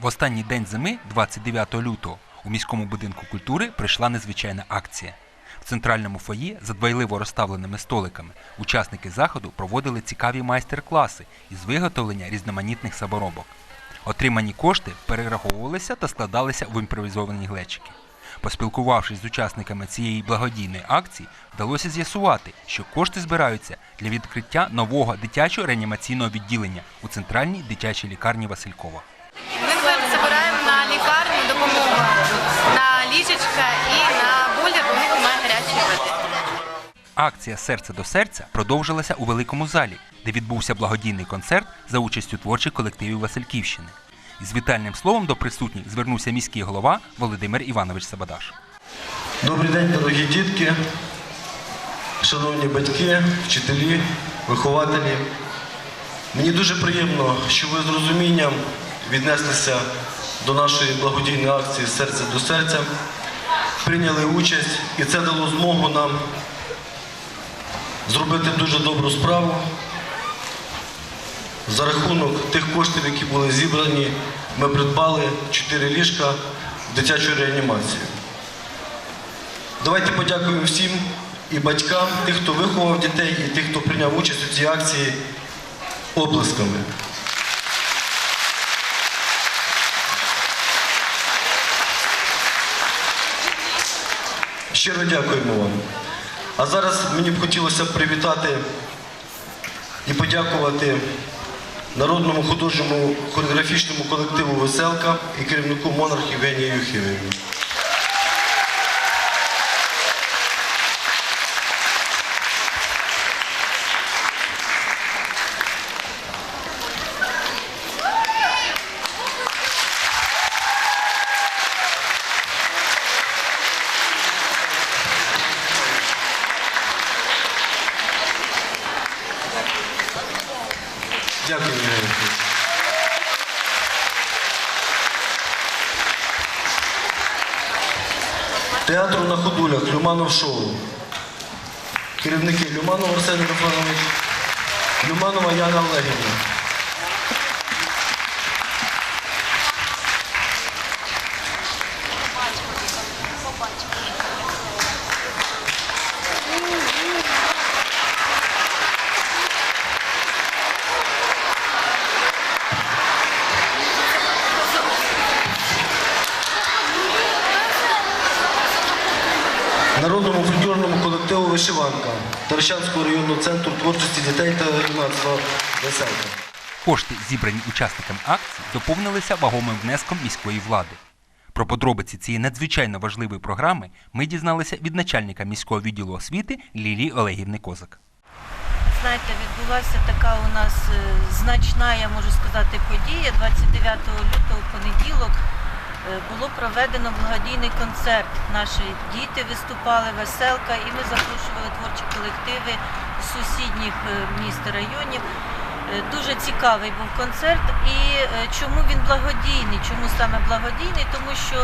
В останній день зими, 29 лютого, у міському будинку культури прийшла незвичайна акція. В центральному фоє за дбайливо розставленими столиками учасники заходу проводили цікаві майстер-класи із виготовлення різноманітних саморобок. Отримані кошти перераховувалися та складалися в імпровізовані глечики. Поспілкувавшись з учасниками цієї благодійної акції, вдалося з'ясувати, що кошти збираються для відкриття нового дитячого реанімаційного відділення у центральній дитячій лікарні Василькова. Ми збираємо на лікарню допомогу на ліжечка і на бойлер, у них немає гарячої води. Акція Серце до серця продовжилася у великому залі, де відбувся благодійний концерт за участю творчих колективів Васильківщини. Із вітальним словом до присутніх звернувся міський голова Володимир Іванович Сабадаш. Добрий день, дорогі дітки, шановні батьки, вчителі, вихователі. Мені дуже приємно, що ви з розумінням віднеслися до нашої благодійної акції Серце до серця, прийняли участь, і це дало змогу нам зробити дуже добру справу. За рахунок тих коштів, які були зібрані, ми придбали 4 ліжка в дитячу реанімацію. Давайте подякуємо всім і батькам, тих, хто виховав дітей, і тих, хто прийняв участь у цій акції оплесками. Щиро дякуємо вам. А зараз мені б хотілося привітати і подякувати народному художньому хореографічному колективу Веселка і керівнику монарх Євгенію Юхівівні. Дякую, Юхівівна. Театру на ходулях Люманов шоу. Керівники Люманов Арсеній Рафанович, Люманова Яна Олегівна. Народному фольклорному колективу Вишиванка Таращанського районного центру творчості дітей та юнацтва Веселка. Кошти, зібрані учасниками акції, доповнилися вагомим внеском міської влади. Про подробиці цієї надзвичайно важливої програми ми дізналися від начальника міського відділу освіти Лілії Олегівни Козак. Знаєте, відбулася така у нас е, значна, я можу сказати, подія. 29 лютого, понеділок, було проведено благодійний концерт. Наші діти виступали, веселка, і ми запрошували творчі колективи з сусідніх е, міст районів. Е, Дуже цікавий був концерт. І е, чому він благодійний? Чому саме благодійний? Тому що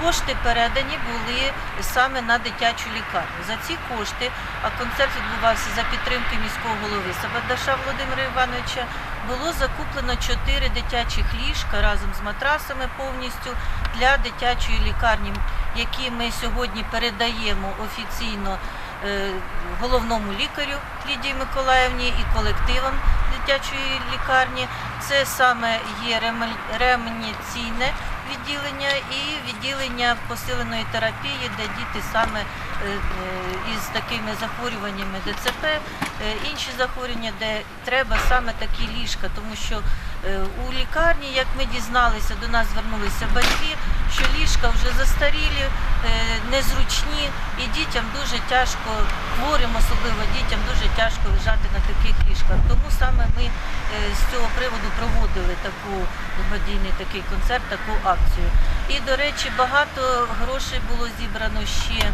кошти передані були саме на дитячу лікарню. За ці кошти, а концерт відбувався за підтримки міського голови Сабадаша Володимира Івановича, було закуплено чотири дитячих ліжка разом з матрасами повністю для дитячої лікарні, які ми сьогодні передаємо офіційно е, головному лікарю Лідії Миколаївні і колективам дитячої лікарні. Це саме є реанімаційне відділення і відділення посиленої терапії, де діти саме е, е, із такими захворюваннями ДЦП, е, інші захворювання, де треба саме такі ліжка, тому що у лікарні, як ми дізналися, до нас звернулися батьки, що ліжка вже застарілі, е, незручні, і дітям дуже тяжко, хворим особливо дітям дуже тяжко лежати на таких ліжках. Тому саме ми е, з цього приводу проводили таку благодійний такий концерт, таку акцію. І, до речі, багато грошей було зібрано ще е,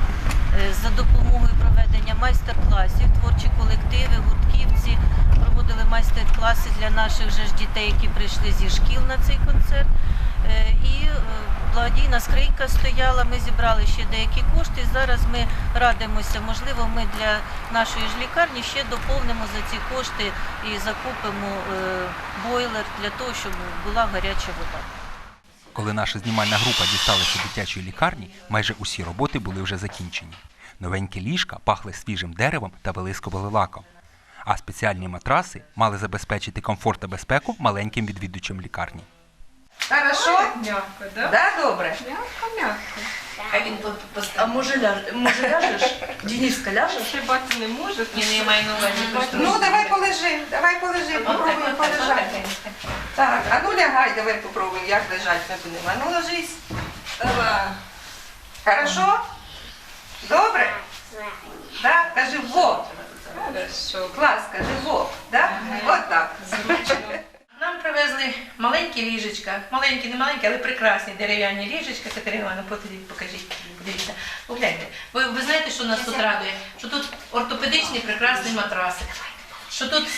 за допомогою проведення майстер-класів, творчі колективи, гуртківці проводили майстер-класи для наших же ж дітей, які прийшли зі шкіл на цей концерт. Е, І е, благодійна скринька стояла, ми зібрали ще деякі кошти. Зараз ми радимося, можливо, ми для нашої ж лікарні ще доповнимо за ці кошти і закупимо е, бойлер для того, щоб була гаряча вода. Коли наша знімальна група дісталася дитячої лікарні, майже усі роботи були вже закінчені. Новенькі ліжка пахли свіжим деревом та вилискували лаком. А спеціальні матраси мали забезпечити комфорт та безпеку маленьким відвідувачам лікарні. Хорошо? Мягко, да? Да, добре. Мягко, мягко. А він А може, ляж... може ляжеш? Дениска, ляжеш? Не може. Ні, не я маю на увазі. Ну, давай полежи, давай полежи, попробуємо полежати. Так, а ну лягай, давай попробуємо, як лежать ми будемо. А ну ложись. Давай. Хорошо? Добре? Да? Кажи во. Хорошо. Клас, кажи во. Да? От так. Нам привезли маленькі ліжечка, маленькі, не маленькі, але прекрасні дерев'яні ліжечка. Катерина Івановна, подивіть, покажіть, подивіться. Погляньте. Ви, ви знаєте, що нас тут радує? Що тут ортопедичний прекрасний матрасик, що тут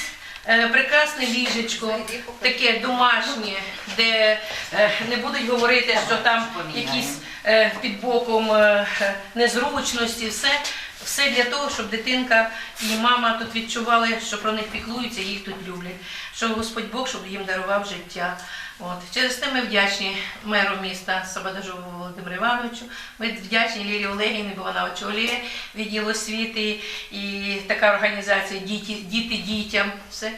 е, прекрасне ліжечко, таке домашнє, де е, не будуть говорити, що там якісь е, під боком е, незручності, все. Все для того, щоб дитинка і мама тут відчували, що про них піклуються, їх тут люблять. Що Господь Бог, щоб їм дарував життя. От. Через те ми вдячні меру міста Сабадажову Володимиру Івановичу. Ми вдячні Лілі Олегівні, бо вона очолює відділ освіти і така організація Діти, діти дітям. Все.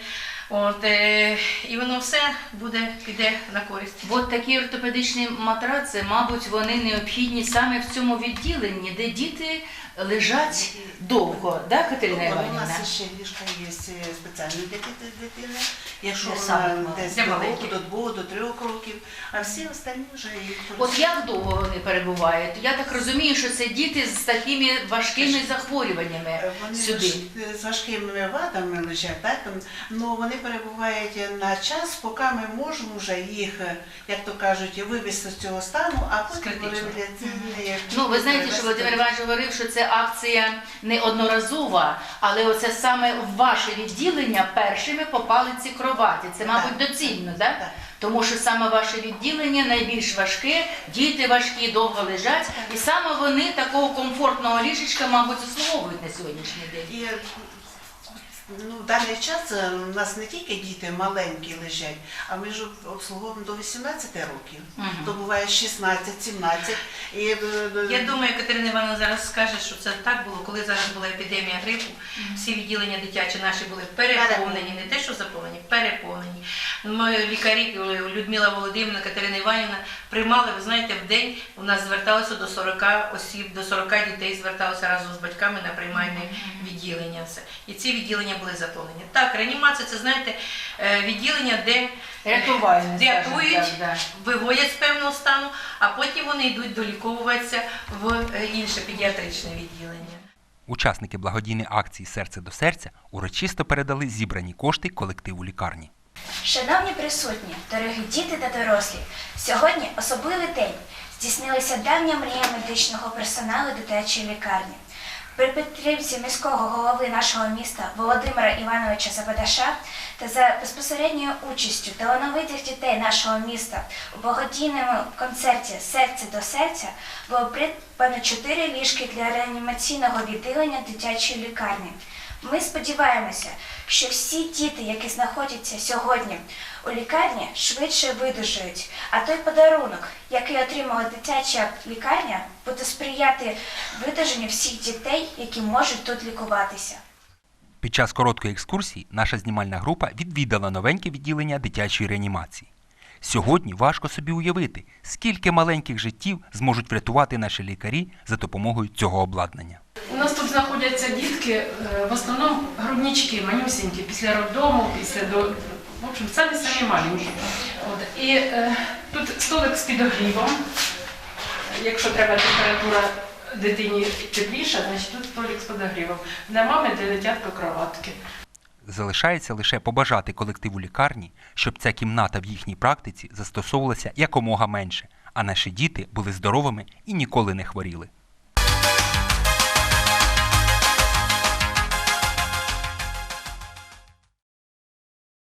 От, е, і воно все буде піде на користь. От такі ортопедичні матраци, мабуть, вони необхідні саме в цьому відділенні, де діти лежать довго, да, Катерина У нас ще ліжка є спеціальні для дитини. Якщо Для вона десь Для до року, маленьких. до двох, до трьох років, а всі останні вже їх От як довго вони перебувають? Я так розумію, що це діти з такими важкими захворюваннями Е, Вони сюди. ж з важкими вадами лежать, так? Ну вони перебувають на час, поки ми можемо вже їх, е, як то кажуть, вивести з цього стану, а потім критичного. реабілітаційні. Ну, ви знаєте, що Володимир Іванович говорив, що це акція не одноразова, але оце саме в ваше відділення першими попали ці кровати. Це, мабуть, Так. доцільно, так? Так. Тому що саме ваше відділення найбільш важке, діти важкі, довго лежать, і саме вони такого комфортного ліжечка, мабуть, заслуговують на сьогоднішній день. Ну, в даний час е, у нас не тільки діти маленькі лежать, а ми ж обслуговуємо до 18 років. Мгм. То буває 16, 17. І, е, е, Я думаю, Катерина Івановна зараз скаже, що це так було, коли зараз була епідемія грипу. Всі відділення дитячі наші були переповнені, не те, що заповнені, переповнені. Ми лікарі Людмила Володимирівна, Катерина Іванівна приймали, ви знаєте, в день у нас зверталося до 40 осіб, до 40 дітей зверталося разом з батьками на приймальне відділення. Все. І ці відділення були заповнені. Так, реанімація це знаєте е, відділення, де Рятувальне, рятують, так, да. виводять з певного стану, а потім вони йдуть доліковуватися в е, інше педіатричне відділення. Учасники благодійної акції Серце до серця урочисто передали зібрані кошти колективу лікарні. Шановні присутні, дорогі діти та дорослі, сьогодні особливий день. Здійснилася давня мрія медичного персоналу дитячої лікарні. При підтримці міського голови нашого міста Володимира Івановича Забадаша та за безпосередньою участю талановитих дітей нашого міста у благодійному концерті Серце до серця було придбано чотири ліжки для реанімаційного відділення дитячої лікарні. Ми сподіваємося, що всі діти, які знаходяться сьогодні у лікарні, швидше видужують. А той подарунок, який отримала дитяча лікарня, буде сприяти видуженню всіх дітей, які можуть тут лікуватися. Під час короткої екскурсії наша знімальна група відвідала новеньке відділення дитячої реанімації. Сьогодні важко собі уявити, скільки маленьких життів зможуть врятувати наші лікарі за допомогою цього обладнання. Нас тут знаходяться дітки, е, в основному груднички, манюсінькі, після роддому, після до. В общем, не самі маленькі. От. І е, тут столик з підогрівом. Якщо треба температура дитині тепліша, значить тут столик з підогрівом. Для мами, для дитятка кроватки. Залишається лише побажати колективу лікарні, щоб ця кімната в їхній практиці застосовувалася якомога менше, а наші діти були здоровими і ніколи не хворіли.